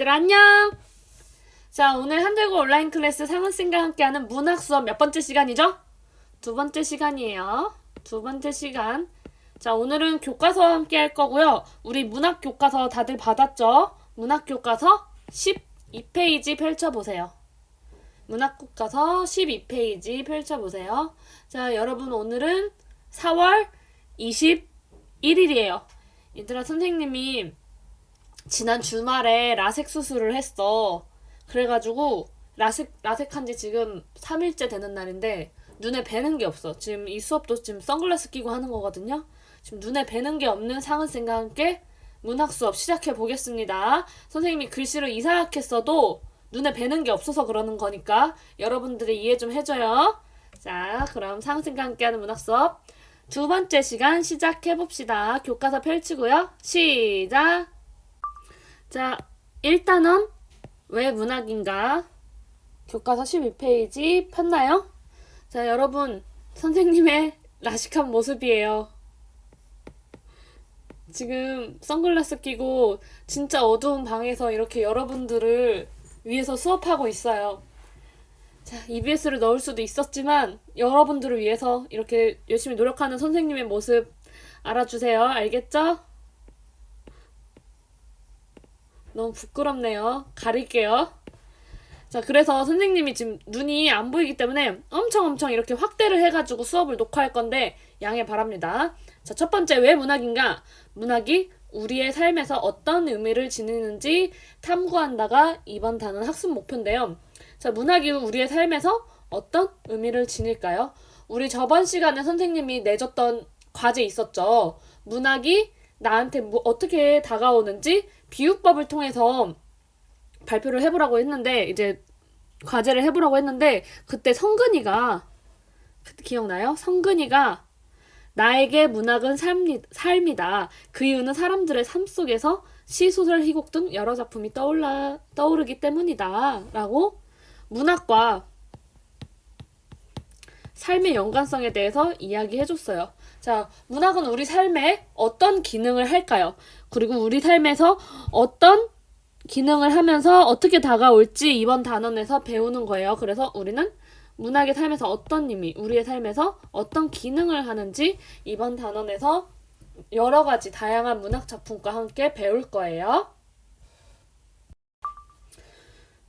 얘들 안녕! 자, 오늘 한들고 온라인 클래스 상은쌤과 함께하는 문학 수업 몇 번째 시간이죠? 두 번째 시간이에요. 두 번째 시간. 자, 오늘은 교과서와 함께 할 거고요. 우리 문학 교과서 다들 받았죠? 문학 교과서 12페이지 펼쳐보세요. 문학 교과서 12페이지 펼쳐보세요. 자, 여러분 오늘은 4월 21일이에요. 얘들아, 선생님이 지난 주말에 라섹 수술을 했어. 그래가지고 라섹 라섹한 지 지금 3일째 되는 날인데 눈에 뵈는 게 없어. 지금 이 수업도 지금 선글라스 끼고 하는 거거든요. 지금 눈에 뵈는 게 없는 상은 쌤과 함께 문학 수업 시작해 보겠습니다. 선생님이 글씨를 이상하게 써도 눈에 뵈는 게 없어서 그러는 거니까 여러분들이 이해 좀 해줘요. 자, 그럼 상은쌤과 함께하는 문학 수업 두 번째 시간 시작해 봅시다. 교과서 펼치고요. 시작. 자, 일단은 왜 문학인가? 교과서 12페이지 폈나요? 자, 여러분, 선생님의 라식한 모습이에요. 지금 선글라스 끼고 진짜 어두운 방에서 이렇게 여러분들을 위해서 수업하고 있어요. 자, EBS를 넣을 수도 있었지만 여러분들을 위해서 이렇게 열심히 노력하는 선생님의 모습 알아주세요. 알겠죠? 너무 부끄럽네요. 가릴게요. 자, 그래서 선생님이 지금 눈이 안 보이기 때문에 엄청 엄청 이렇게 확대를 해가지고 수업을 녹화할 건데 양해 바랍니다. 자, 첫 번째, 왜 문학인가? 문학이 우리의 삶에서 어떤 의미를 지니는지 탐구한다가 이번 단원 학습 목표인데요. 자, 문학이 우리의 삶에서 어떤 의미를 지닐까요? 우리 저번 시간에 선생님이 내줬던 과제 있었죠. 문학이 나한테 뭐 어떻게 다가오는지 비유법을 통해서 발표를 해보라고 했는데 이제 과제를 해보라고 했는데 그때 성근이가 그때 기억나요? 성근이가 나에게 문학은 삶이, 삶이다. 그 이유는 사람들의 삶 속에서 시, 소설, 희곡 등 여러 작품이 떠올라, 떠오르기 때문이다. 라고 문학과 삶의 연관성에 대해서 이야기해줬어요. 자, 문학은 우리 삶에 어떤 기능을 할까요? 그리고 우리 삶에서 어떤 기능을 하면서 어떻게 다가올지 이번 단원에서 배우는 거예요. 그래서 우리는 문학의 삶에서 어떤 의미, 우리의 삶에서 어떤 기능을 하는지 이번 단원에서 여러 가지 다양한 문학 작품과 함께 배울 거예요.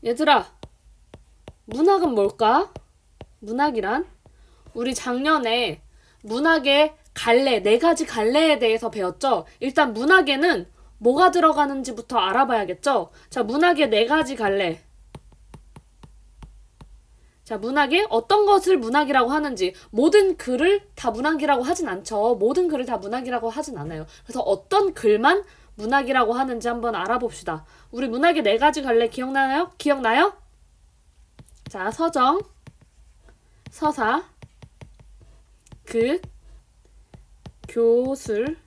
얘들아, 문학은 뭘까? 문학이란 우리 작년에 문학의 갈래, 네 가지 갈래에 대해서 배웠죠? 일단 문학에는 뭐가 들어가는지부터 알아봐야겠죠? 자, 문학의 네 가지 갈래. 자, 문학에 어떤 것을 문학이라고 하는지, 모든 글을 다 문학이라고 하진 않죠. 모든 글을 다 문학이라고 하진 않아요. 그래서 어떤 글만 문학이라고 하는지 한번 알아봅시다. 우리 문학의 네 가지 갈래 기억나요? 기억나요? 자, 서정, 서사, 극, 교술.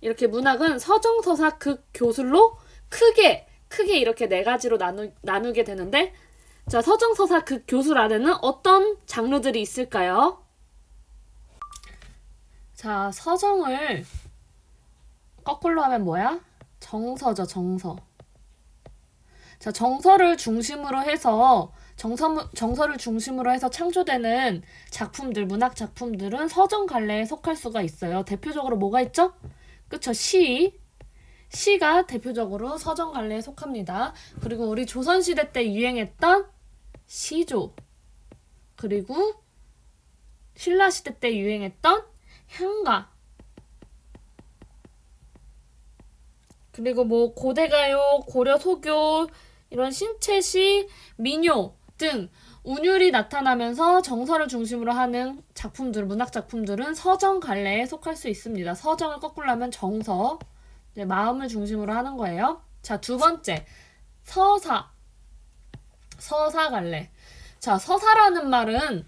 이렇게 문학은 서정, 서사, 극, 교술로 크게, 크게 이렇게 네 가지로 나누, 나누게 되는데, 자, 서정, 서사, 극, 교술 안에는 어떤 장르들이 있을까요? 자, 서정을 거꾸로 하면 뭐야? 정서죠, 정서. 자, 정서를 중심으로 해서 정서, 정서를 중심으로 해서 창조되는 작품들, 문학 작품들은 서정 갈래에 속할 수가 있어요. 대표적으로 뭐가 있죠? 그쵸, 시. 시가 대표적으로 서정 갈래에 속합니다. 그리고 우리 조선시대 때 유행했던 시조. 그리고 신라시대 때 유행했던 향가. 그리고 뭐 고대가요, 고려 소교, 이런 신체시, 민요 등 운율이 나타나면서 정서를 중심으로 하는 작품들, 문학 작품들은 서정 갈래에 속할 수 있습니다. 서정을 거꾸로 하면 정서, 마음을 중심으로 하는 거예요. 자, 두 번째, 서사. 서사 갈래. 자, 서사라는 말은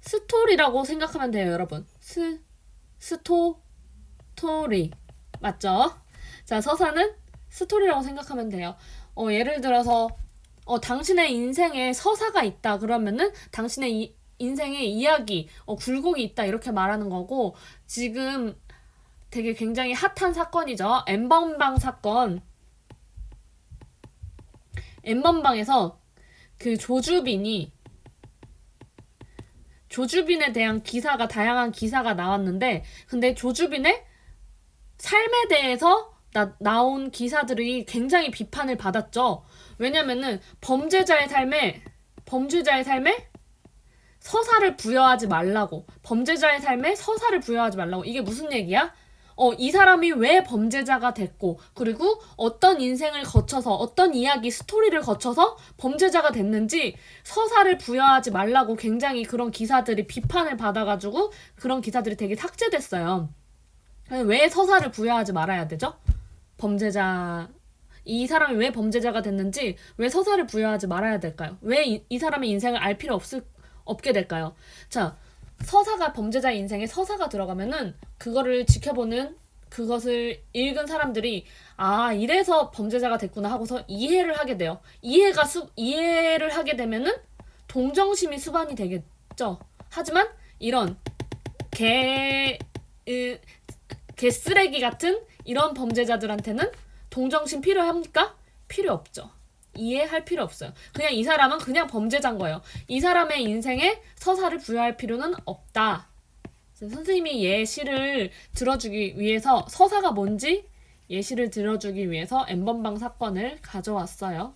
스토리라고 생각하면 돼요, 여러분. 스, 스토, 토리. 맞죠? 자, 서사는 스토리라고 생각하면 돼요. 어, 예를 들어서 어, 당신의 인생에 서사가 있다 그러면은 당신의 이, 인생의 이야기, 어, 굴곡이 있다 이렇게 말하는 거고 지금 되게 굉장히 핫한 사건이죠. 엠번방 사건. N번방에서 그 조주빈이 조주빈에 대한 기사가 다양한 기사가 나왔는데 근데 조주빈의 삶에 대해서 나, 나온 기사들이 굉장히 비판을 받았죠. 왜냐면은 범죄자의 삶에 범죄자의 삶에 서사를 부여하지 말라고 범죄자의 삶에 서사를 부여하지 말라고 이게 무슨 얘기야? 어, 이 사람이 왜 범죄자가 됐고, 그리고 어떤 인생을 거쳐서, 어떤 이야기, 스토리를 거쳐서 범죄자가 됐는지 서사를 부여하지 말라고 굉장히 그런 기사들이 비판을 받아가지고 그런 기사들이 되게 삭제됐어요. 왜 서사를 부여하지 말아야 되죠? 범죄자, 이 사람이 왜 범죄자가 됐는지 왜 서사를 부여하지 말아야 될까요? 왜이 사람의 인생을 알 필요 없을, 없게 될까요? 자, 서사가 범죄자 인생에 서사가 들어가면은 그거를 지켜보는 그것을 읽은 사람들이 아 이래서 범죄자가 됐구나 하고서 이해를 하게 돼요. 이해가 수 이해를 하게 되면은 동정심이 수반이 되겠죠. 하지만 이런 개 으, 개 쓰레기 같은 이런 범죄자들한테는 동정심 필요합니까? 필요 없죠. 이해할 필요 없어요. 그냥 이 사람은 그냥 범죄자인 거예요. 이 사람의 인생에 서사를 부여할 필요는 없다. 선생님이 예시를 들어주기 위해서 서사가 뭔지 예시를 들어주기 위해서 엠번방 사건을 가져왔어요.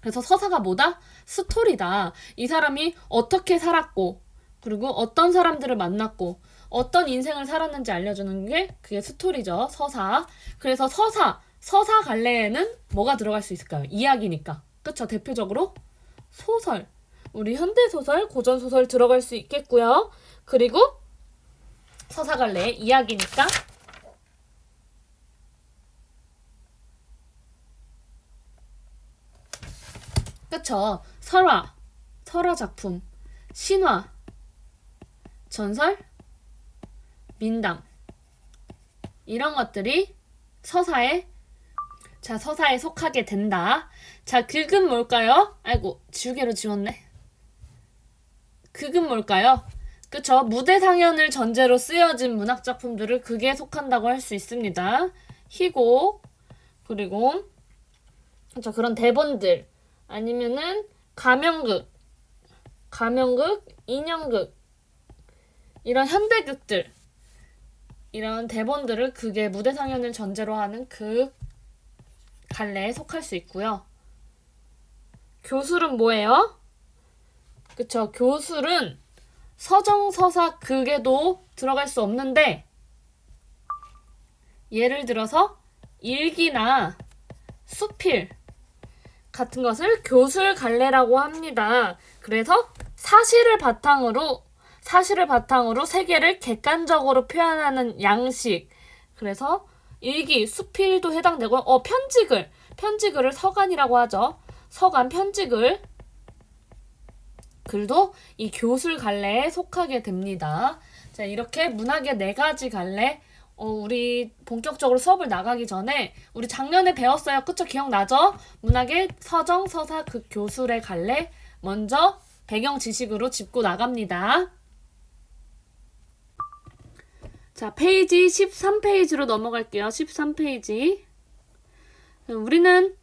그래서 서사가 뭐다? 스토리다. 이 사람이 어떻게 살았고, 그리고 어떤 사람들을 만났고, 어떤 인생을 살았는지 알려주는 게 그게 스토리죠. 서사. 그래서 서사, 서사 갈래에는 뭐가 들어갈 수 있을까요? 이야기니까. 그쵸? 대표적으로 소설. 우리 현대소설, 고전소설 들어갈 수 있겠고요. 그리고 서사 갈래의 이야기니까 그쵸? 설화, 설화 작품, 신화, 전설, 민담 이런 것들이 서사에 자, 서사에 속하게 된다. 자, 극은 뭘까요? 아이고, 지우개로 지웠네. 극은 뭘까요? 그쵸. 무대 상연을 전제로 쓰여진 문학 작품들을 극에 속한다고 할 수 있습니다. 희곡, 그리고, 그쵸. 그런 대본들. 아니면은, 가명극, 가명극, 인형극, 이런 현대극들. 이런 대본들을 극의 무대 상연을 전제로 하는 극, 갈래에 속할 수 있고요. 교술은 뭐예요? 그쵸. 교술은 서정서사 극에도 들어갈 수 없는데 예를 들어서 일기나 수필 같은 것을 교술 갈래라고 합니다. 그래서 사실을 바탕으로 사실을 바탕으로 세계를 객관적으로 표현하는 양식. 그래서 일기, 수필도 해당되고, 어, 편지글. 편지글을 서간이라고 하죠. 서간 편지글. 글도 이 교술 갈래에 속하게 됩니다. 자, 이렇게 문학의 네 가지 갈래. 어, 우리 본격적으로 수업을 나가기 전에 우리 작년에 배웠어요. 그쵸? 기억나죠? 문학의 서정, 서사, 극, 교술의 갈래. 먼저 배경 지식으로 짚고 나갑니다. 자, 페이지 13페이지로 넘어갈게요. 13페이지. 우리는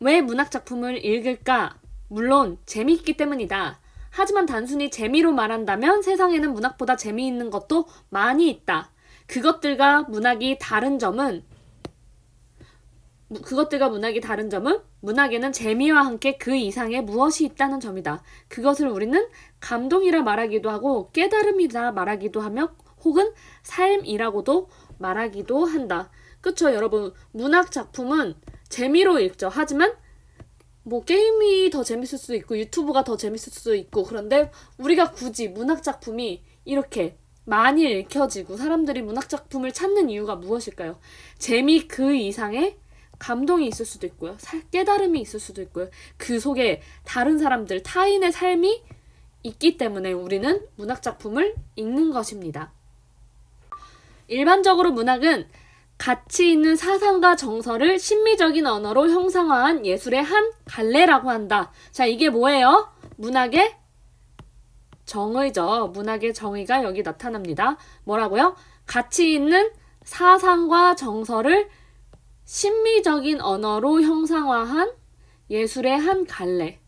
왜 문학작품을 읽을까? 물론 재미있기 때문이다. 하지만 단순히 재미로 말한다면 세상에는 문학보다 재미있는 것도 많이 있다. 그것들과 문학이 다른 점은 그것들과 문학이 다른 점은 문학에는 재미와 함께 그 이상의 무엇이 있다는 점이다. 그것을 우리는 감동이라 말하기도 하고 깨달음이라 말하기도 하며 혹은 삶이라고도 말하기도 한다. 그쵸, 여러분. 문학 작품은 재미로 읽죠. 하지만 뭐 게임이 더 재밌을 수도 있고 유튜브가 더 재밌을 수도 있고 그런데 우리가 굳이 문학 작품이 이렇게 많이 읽혀지고 사람들이 문학 작품을 찾는 이유가 무엇일까요? 재미 그 이상의 감동이 있을 수도 있고요. 깨달음이 있을 수도 있고요. 그 속에 다른 사람들, 타인의 삶이 있기 때문에 우리는 문학 작품을 읽는 것입니다. 일반적으로 문학은 가치 있는 사상과 정서를 심미적인 언어로 형상화한 예술의 한 갈래라고 한다. 자, 이게 뭐예요? 문학의 정의죠. 문학의 정의가 여기 나타납니다. 뭐라고요? 가치 있는 사상과 정서를 심미적인 언어로 형상화한 예술의 한 갈래.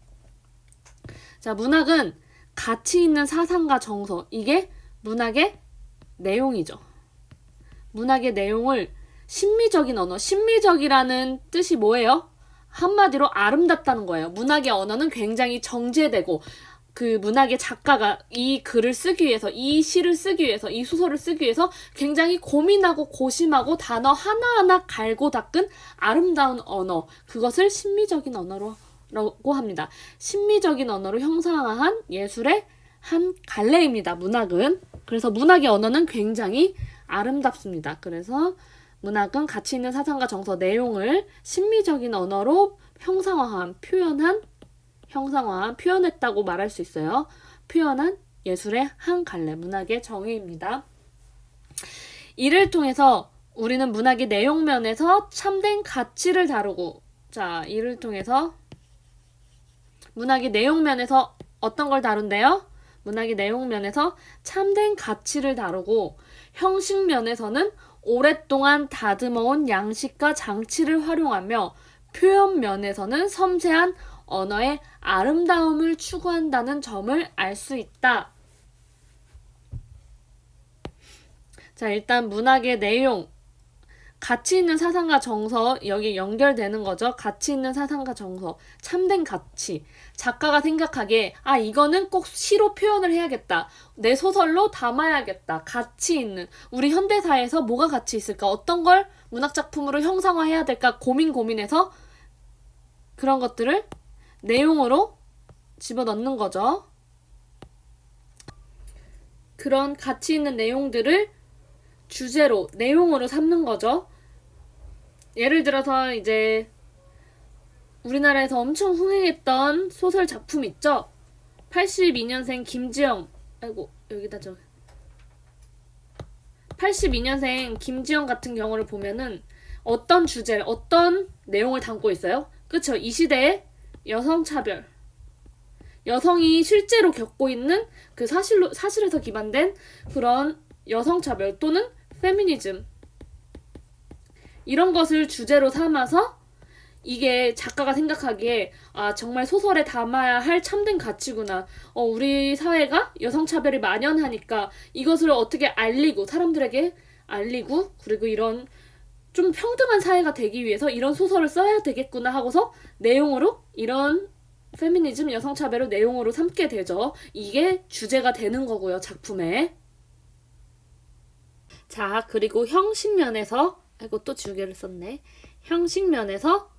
자, 문학은 가치 있는 사상과 정서. 이게 문학의 내용이죠. 문학의 내용을 심미적인 언어, 심미적이라는 뜻이 뭐예요? 한마디로 아름답다는 거예요. 문학의 언어는 굉장히 정제되고 그 문학의 작가가 이 글을 쓰기 위해서, 이 시를 쓰기 위해서, 이 소설을 쓰기 위해서 굉장히 고민하고 고심하고 단어 하나하나 갈고 닦은 아름다운 언어. 그것을 심미적인 언어라고 합니다. 심미적인 언어로 형상화한 예술의 한 갈래입니다. 문학은. 그래서 문학의 언어는 굉장히 아름답습니다. 그래서 문학은 가치 있는 사상과 정서 내용을 심미적인 언어로 형상화한 표현한 형상화한 표현했다고 말할 수 있어요. 표현한 예술의 한 갈래 문학의 정의입니다. 이를 통해서 우리는 문학의 내용면에서 참된 가치를 다루고 자 이를 통해서 문학의 내용면에서 어떤 걸 다룬대요? 문학의 내용면에서 참된 가치를 다루고 형식 면에서는 오랫동안 다듬어온 양식과 장치를 활용하며 표현 면에서는 섬세한 언어의 아름다움을 추구한다는 점을 알 수 있다. 자, 일단 문학의 내용, 가치 있는 사상과 정서 여기 연결되는 거죠. 가치 있는 사상과 정서, 참된 가치. 작가가 생각하기에 아 이거는 꼭 시로 표현을 해야겠다. 내 소설로 담아야겠다. 가치 있는 우리 현대사에서 뭐가 가치 있을까? 어떤 걸 문학 작품으로 형상화해야 될까? 고민 고민해서 그런 것들을 내용으로 집어넣는 거죠. 그런 가치 있는 내용들을 주제로, 내용으로 삼는 거죠. 예를 들어서 이제 우리나라에서 엄청 흥행했던 소설 작품 있죠? 82년생 김지영, 아이고, 여기다 저. 82년생 김지영 같은 경우를 보면은 어떤 주제, 어떤 내용을 담고 있어요? 그쵸? 이 시대의 여성차별. 여성이 실제로 겪고 있는 그 사실로, 사실에서 기반된 그런 여성차별 또는 페미니즘. 이런 것을 주제로 삼아서 이게 작가가 생각하기에 아 정말 소설에 담아야 할 참된 가치구나. 어 우리 사회가 여성 차별이 만연하니까 이것을 어떻게 알리고 사람들에게 알리고 그리고 이런 좀 평등한 사회가 되기 위해서 이런 소설을 써야 되겠구나 하고서 내용으로 이런 페미니즘 여성 차별을 내용으로 삼게 되죠. 이게 주제가 되는 거고요, 작품에. 자, 그리고 형식 면에서 아이고 또 주개를 썼네. 형식 면에서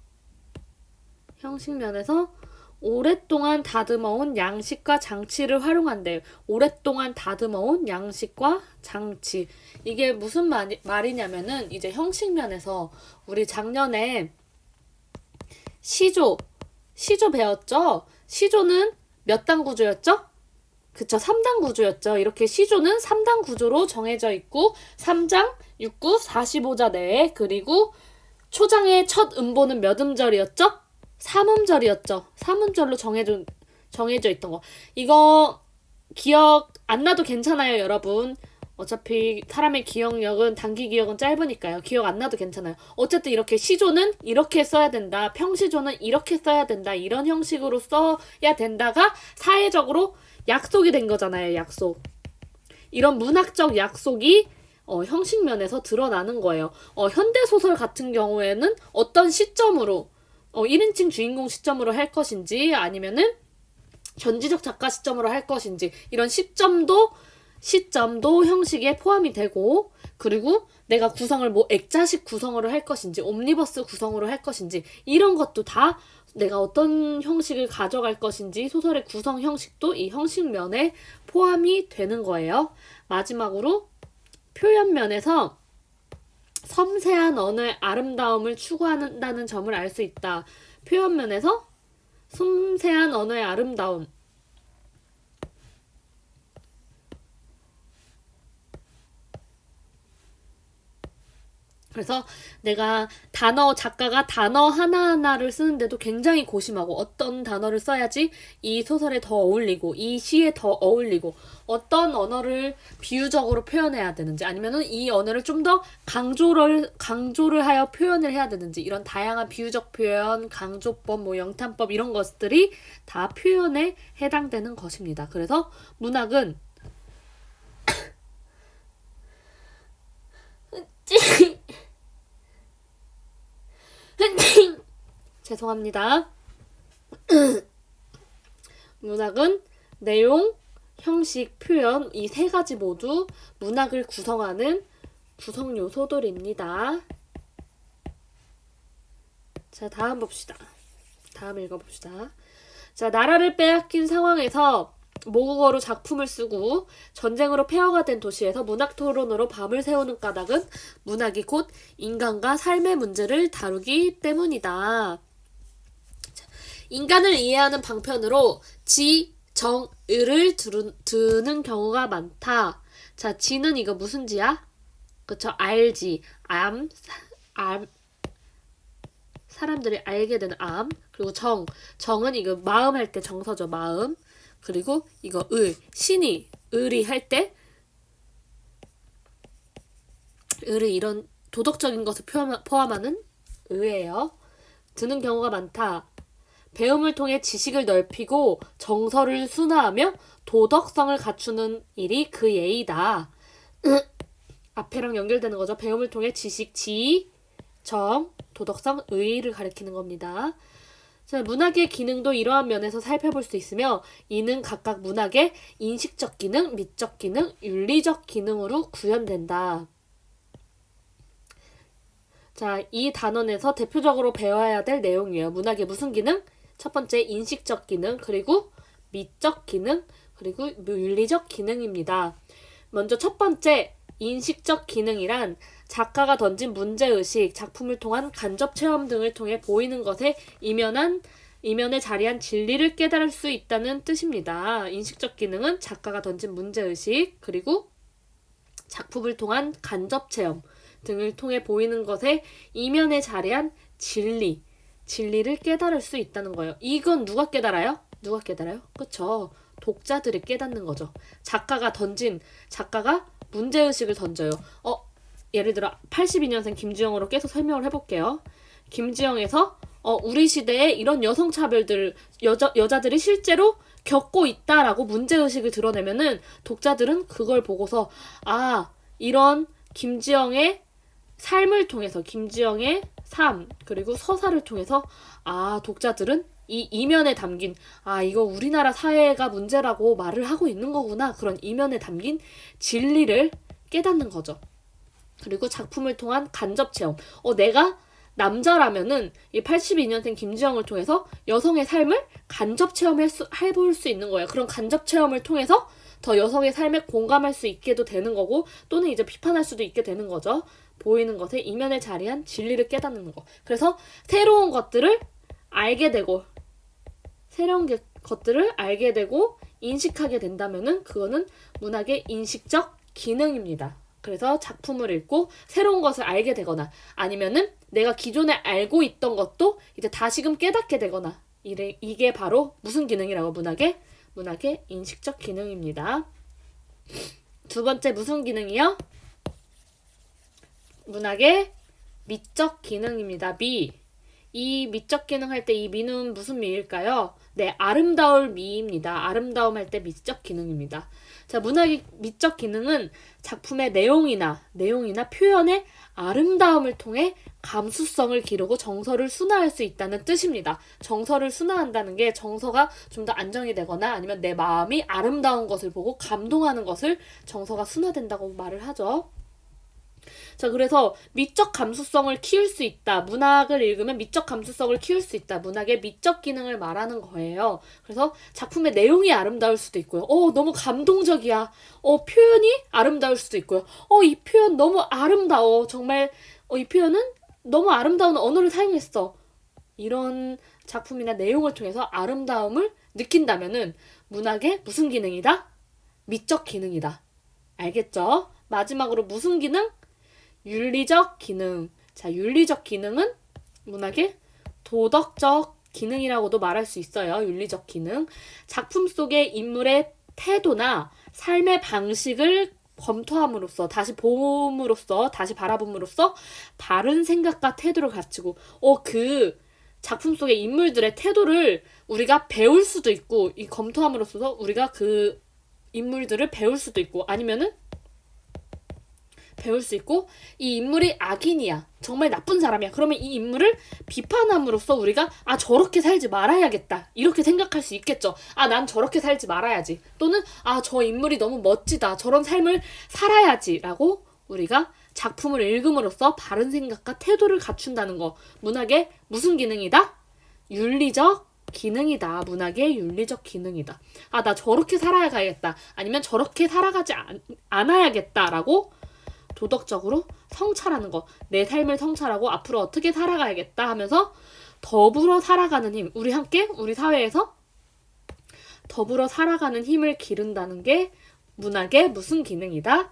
형식 면에서 오랫동안 다듬어온 양식과 장치를 활용한대. 오랫동안 다듬어온 양식과 장치. 이게 무슨 말, 말이냐면은 이제 형식 면에서 우리 작년에 시조 시조 배웠죠? 시조는 몇 단 구조였죠? 그쵸, 3단 구조였죠. 이렇게 시조는 3단 구조로 정해져 있고, 3장, 6구, 45자 내에, 그리고 초장의 첫 음보는 몇 음절이었죠? 3음절이었죠. 3음절로 정해져, 정해져 있던 거. 이거 기억 안 나도 괜찮아요, 여러분. 어차피 사람의 기억력은 단기 기억은 짧으니까요. 기억 안 나도 괜찮아요. 어쨌든 이렇게 시조는 이렇게 써야 된다. 평시조는 이렇게 써야 된다. 이런 형식으로 써야 된다가 사회적으로 약속이 된 거잖아요. 약속. 이런 문학적 약속이 어, 형식 면에서 드러나는 거예요. 어, 현대 소설 같은 경우에는 어떤 시점으로 어, 1인칭 주인공 시점으로 할 것인지 아니면은 전지적 작가 시점으로 할 것인지 이런 시점도 시점도 형식에 포함이 되고 그리고 내가 구성을 뭐 액자식 구성으로 할 것인지 옴니버스 구성으로 할 것인지 이런 것도 다 내가 어떤 형식을 가져갈 것인지 소설의 구성 형식도 이 형식 면에 포함이 되는 거예요. 마지막으로 표현 면에서 섬세한 언어의 아름다움을 추구한다는 점을 알 수 있다. 표현 면에서 섬세한 언어의 아름다움 그래서 내가 단어, 작가가 단어 하나하나를 쓰는데도 굉장히 고심하고 어떤 단어를 써야지 이 소설에 더 어울리고 이 시에 더 어울리고 어떤 언어를 비유적으로 표현해야 되는지 아니면은 이 언어를 좀 더 강조를, 강조를 하여 표현을 해야 되는지 이런 다양한 비유적 표현, 강조법, 뭐 영탄법 이런 것들이 다 표현에 해당되는 것입니다. 그래서 문학은 죄송합니다. 문학은 내용, 형식, 표현 이 세 가지 모두 문학을 구성하는 구성 요소들입니다. 자, 다음 봅시다. 다음 읽어봅시다. 자, 나라를 빼앗긴 상황에서 모국어로 작품을 쓰고 전쟁으로 폐허가 된 도시에서 문학 토론으로 밤을 새우는 까닭은 문학이 곧 인간과 삶의 문제를 다루기 때문이다. 자, 인간을 이해하는 방편으로 지, 정, 을을 두르, 드는 경우가 많다. 자, 지는 이거 무슨 지야? 그쵸, 알지. 암, 사- 암, 사람들이 알게 되는 암. 그리고 정, 정은 이거 마음 할 때 정서죠, 마음. 그리고 이거 을, 신이, 을이 할 때, 을이 이런 도덕적인 것을 포함- 포함하는 의예요. 드는 경우가 많다. 배움을 통해 지식을 넓히고 정서를 순화하며 도덕성을 갖추는 일이 그 예의다. 앞에랑 연결되는 거죠. 배움을 통해 지식, 지, 정, 도덕성, 의의를 가리키는 겁니다. 자, 문학의 기능도 이러한 면에서 살펴볼 수 있으며 이는 각각 문학의 인식적 기능, 미적 기능, 윤리적 기능으로 구현된다. 자, 이 단원에서 대표적으로 배워야 될 내용이에요. 문학의 무슨 기능? 첫 번째 인식적 기능, 그리고 미적 기능, 그리고 윤리적 기능입니다. 먼저 첫 번째 인식적 기능이란 작가가 던진 문제의식, 작품을 통한 간접 체험 등을 통해 보이는 것에 이면한 이면에 자리한 진리를 깨달을 수 있다는 뜻입니다. 인식적 기능은 작가가 던진 문제의식, 그리고 작품을 통한 간접 체험 등을 통해 보이는 것에 이면에 자리한 진리, 진리를 깨달을 수 있다는 거예요. 이건 누가 깨달아요? 누가 깨달아요? 그쵸. 독자들이 깨닫는 거죠. 작가가 던진, 작가가 문제의식을 던져요. 어, 예를 들어 82년생 김지영으로 계속 설명을 해볼게요. 김지영에서 어, 우리 시대에 이런 여성 차별들 여자 여자들이 실제로 겪고 있다라고 문제 의식을 드러내면은 독자들은 그걸 보고서 아 이런 김지영의 삶을 통해서 김지영의 삶 그리고 서사를 통해서 아 독자들은 이 이면에 담긴 아 이거 우리나라 사회가 문제라고 말을 하고 있는 거구나 그런 이면에 담긴 진리를 깨닫는 거죠. 그리고 작품을 통한 간접 체험. 어 내가 남자라면은 이 82년생 김지영을 통해서 여성의 삶을 간접 체험해 수, 해볼 수 있는 거예요. 그런 간접 체험을 통해서 더 여성의 삶에 공감할 수 있게도 되는 거고 또는 이제 비판할 수도 있게 되는 거죠. 보이는 것에 이면에 자리한 진리를 깨닫는 거. 그래서 새로운 것들을 알게 되고 새로운 게- 것들을 알게 되고 인식하게 된다면은 그거는 문학의 인식적 기능입니다. 그래서 작품을 읽고 새로운 것을 알게 되거나 아니면은 내가 기존에 알고 있던 것도 이제 다시금 깨닫게 되거나 이래, 이게 바로 무슨 기능이라고 문학의 문학의 인식적 기능입니다. 두 번째 무슨 기능이요? 문학의 미적 기능입니다. 미. 이 미적 기능 할 때 이 미는 무슨 미일까요? 네, 아름다울 미입니다. 아름다움 할 때 미적 기능입니다. 자, 문학의 미적 기능은 작품의 내용이나 내용이나 표현의 아름다움을 통해 감수성을 기르고 정서를 순화할 수 있다는 뜻입니다. 정서를 순화한다는 게 정서가 좀 더 안정이 되거나 아니면 내 마음이 아름다운 것을 보고 감동하는 것을 정서가 순화된다고 말을 하죠. 자, 그래서 미적 감수성을 키울 수 있다. 문학을 읽으면 미적 감수성을 키울 수 있다. 문학의 미적 기능을 말하는 거예요. 그래서 작품의 내용이 아름다울 수도 있고요. 어, 너무 감동적이야. 어, 표현이 아름다울 수도 있고요. 어, 이 표현 너무 아름다워. 정말, 어, 이 표현은 너무 아름다운 언어를 사용했어. 이런 작품이나 내용을 통해서 아름다움을 느낀다면은 문학의 무슨 기능이다? 미적 기능이다. 알겠죠? 마지막으로 무슨 기능? 윤리적 기능. 자, 윤리적 기능은 문학의 도덕적 기능이라고도 말할 수 있어요. 윤리적 기능. 작품 속의 인물의 태도나 삶의 방식을 검토함으로써 다시 봄으로써 다시 바라봄으로써 바른 생각과 태도를 갖추고 어 그 작품 속의 인물들의 태도를 우리가 배울 수도 있고 이 검토함으로써 우리가 그 인물들을 배울 수도 있고 아니면은 배울 수 있고 이 인물이 악인이야. 정말 나쁜 사람이야. 그러면 이 인물을 비판함으로써 우리가 아 저렇게 살지 말아야겠다. 이렇게 생각할 수 있겠죠. 아 난 저렇게 살지 말아야지. 또는 아 저 인물이 너무 멋지다. 저런 삶을 살아야지라고 우리가 작품을 읽음으로써 바른 생각과 태도를 갖춘다는 거. 문학의 무슨 기능이다? 윤리적 기능이다. 문학의 윤리적 기능이다. 아, 나 저렇게 살아야겠다. 아니면 저렇게 살아가지 않, 않아야겠다라고 도덕적으로 성찰하는 거. 내 삶을 성찰하고 앞으로 어떻게 살아가야겠다 하면서 더불어 살아가는 힘. 우리 함께 우리 사회에서 더불어 살아가는 힘을 기른다는 게 문학의 무슨 기능이다?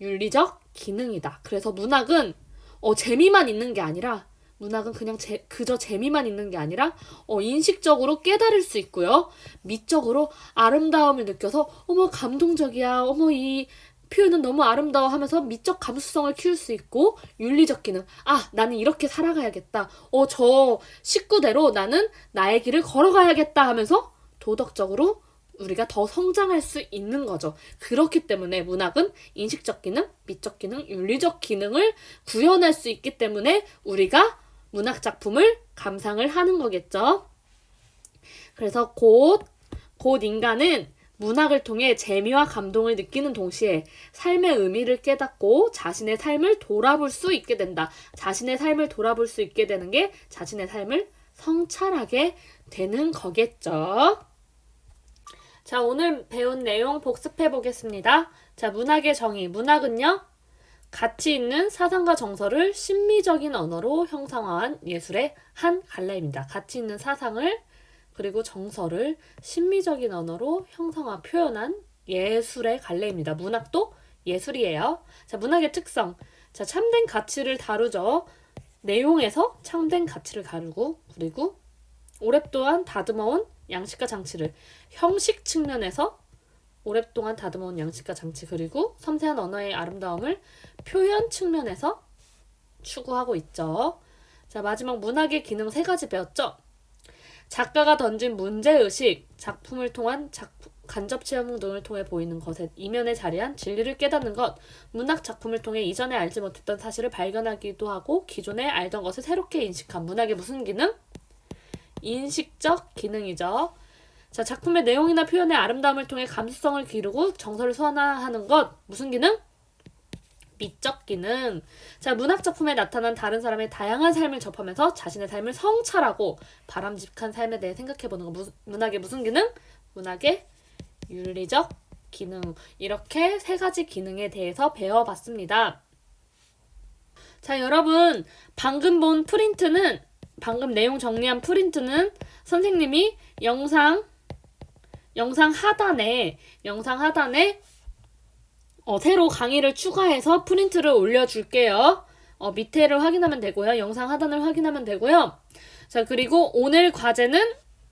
윤리적 기능이다. 그래서 문학은 어, 재미만 있는 게 아니라 문학은 그냥 제, 그저 재미만 있는 게 아니라 어, 인식적으로 깨달을 수 있고요. 미적으로 아름다움을 느껴서 어머 감동적이야. 어머 이 표현은 너무 아름다워 하면서 미적 감수성을 키울 수 있고 윤리적 기능. 아, 나는 이렇게 살아가야겠다. 어, 저 식구대로 나는 나의 길을 걸어가야겠다 하면서 도덕적으로 우리가 더 성장할 수 있는 거죠. 그렇기 때문에 문학은 인식적 기능, 미적 기능, 윤리적 기능을 구현할 수 있기 때문에 우리가 문학 작품을 감상을 하는 거겠죠. 그래서 곧, 곧 인간은 문학을 통해 재미와 감동을 느끼는 동시에 삶의 의미를 깨닫고 자신의 삶을 돌아볼 수 있게 된다. 자신의 삶을 돌아볼 수 있게 되는 게 자신의 삶을 성찰하게 되는 거겠죠. 자, 오늘 배운 내용 복습해 보겠습니다. 자, 문학의 정의. 문학은요, 가치 있는 사상과 정서를 심미적인 언어로 형상화한 예술의 한 갈래입니다. 가치 있는 사상을 그리고 정서를 심미적인 언어로 형상화 표현한 예술의 갈래입니다. 문학도 예술이에요. 자, 문학의 특성. 자, 참된 가치를 다루죠. 내용에서 참된 가치를 다루고 그리고 오랫동안 다듬어온 양식과 장치를 형식 측면에서 오랫동안 다듬어온 양식과 장치 그리고 섬세한 언어의 아름다움을 표현 측면에서 추구하고 있죠. 자, 마지막 문학의 기능 세 가지 배웠죠? 작가가 던진 문제의식, 작품을 통한 작품, 간접 체험 등을 통해 보이는 것에 이면에 자리한 진리를 깨닫는 것, 문학 작품을 통해 이전에 알지 못했던 사실을 발견하기도 하고 기존에 알던 것을 새롭게 인식한 문학의 무슨 기능? 인식적 기능이죠. 자, 작품의 내용이나 표현의 아름다움을 통해 감수성을 기르고 정서를 소환하는 것, 무슨 기능? 미적 기능. 자, 문학 작품에 나타난 다른 사람의 다양한 삶을 접하면서 자신의 삶을 성찰하고 바람직한 삶에 대해 생각해보는 거. 무, 문학의 무슨 기능? 문학의 윤리적 기능. 이렇게 세 가지 기능에 대해서 배워봤습니다. 자, 여러분, 방금 본 프린트는, 방금 내용 정리한 프린트는 선생님이 영상, 영상 하단에, 영상 하단에 어, 새로 강의를 추가해서 프린트를 올려줄게요. 어, 밑에를 확인하면 되고요. 영상 하단을 확인하면 되고요. 자, 그리고 오늘 과제는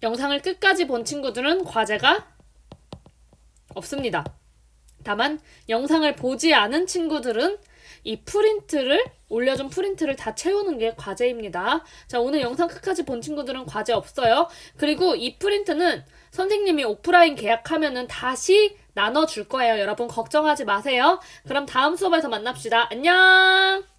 영상을 끝까지 본 친구들은 과제가 없습니다. 다만 영상을 보지 않은 친구들은 이 프린트를 올려준 프린트를 다 채우는 게 과제입니다. 자, 오늘 영상 끝까지 본 친구들은 과제 없어요. 그리고 이 프린트는 선생님이 오프라인 계약하면은 다시 나눠줄 거예요. 여러분 걱정하지 마세요. 그럼 다음 수업에서 만납시다. 안녕!